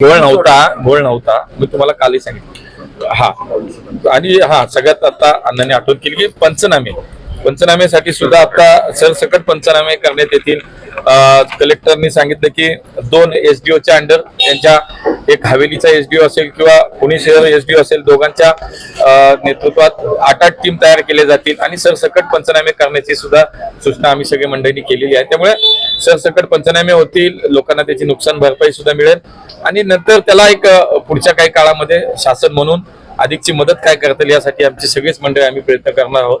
घोळ नव्हता घोळ नव्हता. मी तुम्हाला कालही सांगितलं. हा. आणि हा सगळ्यात आता अण्णांनी आठवण केली की पंचनामे. पंचनामेसाठी सुद्धा आता सरसकट पंचनामे करण्यात येतील. कलेक्टरनी सांगितलं की दोन एसडीओच्या अंडर त्यांच्या एक हवेलीचा एसडीओ असेल किंवा पुणे शहर एसडीओ असेल दोघांच्या नेतृत्वात आठ आठ टीम तयार केले जातील. आणि सरसकट पंचनामे करण्याची सुद्धा सूचना आम्ही सगळे मंडळींनी केलेली आहे. त्यामुळे सरसकट पंचनामे होतील लोकांना त्याची नुकसान भरपाई सुद्धा मिळेल. आणि नंतर त्याला एक पुढच्या काही काळामध्ये शासन म्हणून अधिकची मदत काय करता येईल यासाठी आमची सगळीच मंडळी आम्ही प्रयत्न करणार आहोत.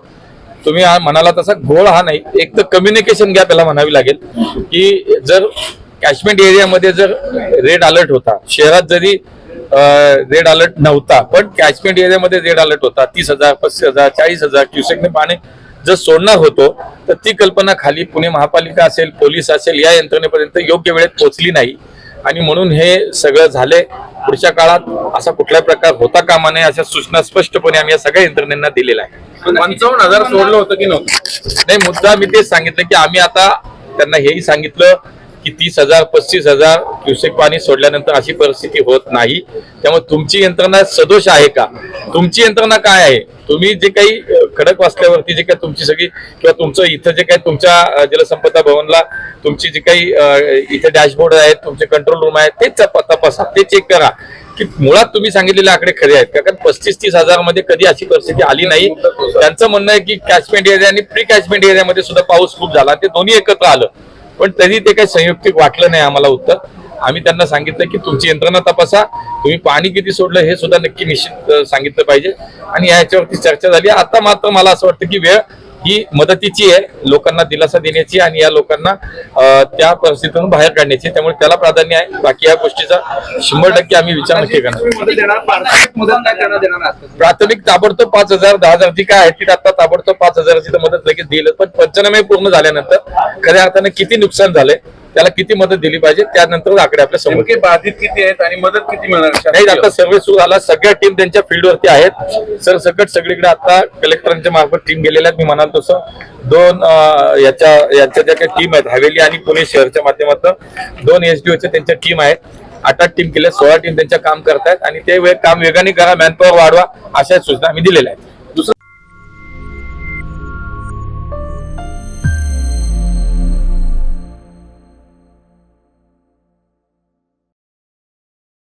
तुम्ही म्हणाला तसा घोळ हा नाही एक तर कम्युनिकेशन गॅप याला म्हणावी लागेल की जर कॅशमेंट एरियामध्ये जर रेड अलर्ट होता शहरात जरी रेड अलर्ट नव्हता पण कॅचमेंट एरियामध्ये रेड अलर्ट होता तीस हजार पस्तीस हजार चाळीस हजार क्युसेकने पाणी जर सोडणार होतो तर ती कल्पना खाली पुणे महापालिका असेल पोलीस असेल या यंत्रणेपर्यंत योग्य वेळेत पोहोचली नाही. आणि म्हणून हे सगळं झाले. पुढच्या काळात असा कुठलाही प्रकार होता कामा नये अशा सूचना स्पष्टपणे आम्ही या सगळ्या यंत्रणेंना दिलेल्या आहे पंचावन्न हजार सोडलं होतं की नव्हतं? नाही मुद्दा मी तेच सांगितलं की आम्ही आता त्यांना हेही सांगितलं की तीस हजार पस्तीस हजार क्युसेक पाणी सोडल्यानंतर अशी परिस्थिती होत नाही. त्यामुळे तुमची यंत्रणा सदोष आहे का? तुमची यंत्रणा काय आहे? तुम्ही जे काही खडक वाचल्यावरती जे काही तुमची सगळी किंवा तुमचं इथं जे काही तुमच्या जलसंपदा भवनला तुमची जी काही अ, इथे डॅशबोर्ड आहेत तुमचे कंट्रोल रूम आहेत ते तपासा ते चेक करा. की मुळात तुम्ही सांगितलेले आकडे खरे आहेत कारण पस्तीस तीस हजारमध्ये कधी अशी परिस्थिती आली नाही. त्यांचं म्हणणं आहे की कॅचमेंट एरिया आणि प्री कॅचमेंट एरियामध्ये सुद्धा पाऊस खूप झाला. ते दोन्ही एकत्र आलं. पण तरी ते काही संयुक्तिक वाटलं नाही आम्हाला उत्तर. आम्ही त्यांना सांगितलं की तुमची यंत्रणा तपासा तुम्ही पाणी किती सोडलं हे सुद्धा नक्की निश्चित सांगितलं पाहिजे. आणि याच्यावरती चर्चा झाली. आता मात्र मला असं वाटतं की वेळ ही मदतीची आहे लोकांना दिलासा देण्याची आणि या लोकांना त्या परिस्थितीतून बाहेर काढण्याची. त्यामुळे त्याला प्राधान्य आहे. बाकी या गोष्टीचा शंभर टक्के आम्ही विचार नक्की करणार. प्राथमिक ताबडतोब पाच हजार दहा हजार जी काय आहे ती आता ताबडतोब पाच हजाराची तर मदत लगेच देईल पण पंचनामे पूर्ण झाल्यानंतर खऱ्या अर्थाने किती नुकसान झालंय त्याला किती मदत दिली पाहिजे? त्यानंतर आकडे आपल्यासमोर बाधित किती आहेत आणि मदत किती मिळणार नाही आता सर्वे सुरू झाला. सगळ्या टीम त्यांच्या फील्डवरती आहेत. सर सकट सगळीकडे आता कलेक्टरांच्या मार्फत टीम गेलेल्या आहेत. मी म्हणाल तसं. दोन याच्या यांच्या ज्या काही टीम आहेत हवेली आणि पुणे शहरच्या माध्यमातून दोन एसडीओच्या त्यांच्या टीम आहेत. आठ आठ टीम केल्या सोळा टीम त्यांच्या काम करतायत. आणि ते काम वेगाने करा मॅनपॉवर वाढवा अशा सूचना आम्ही दिलेल्या आहेत.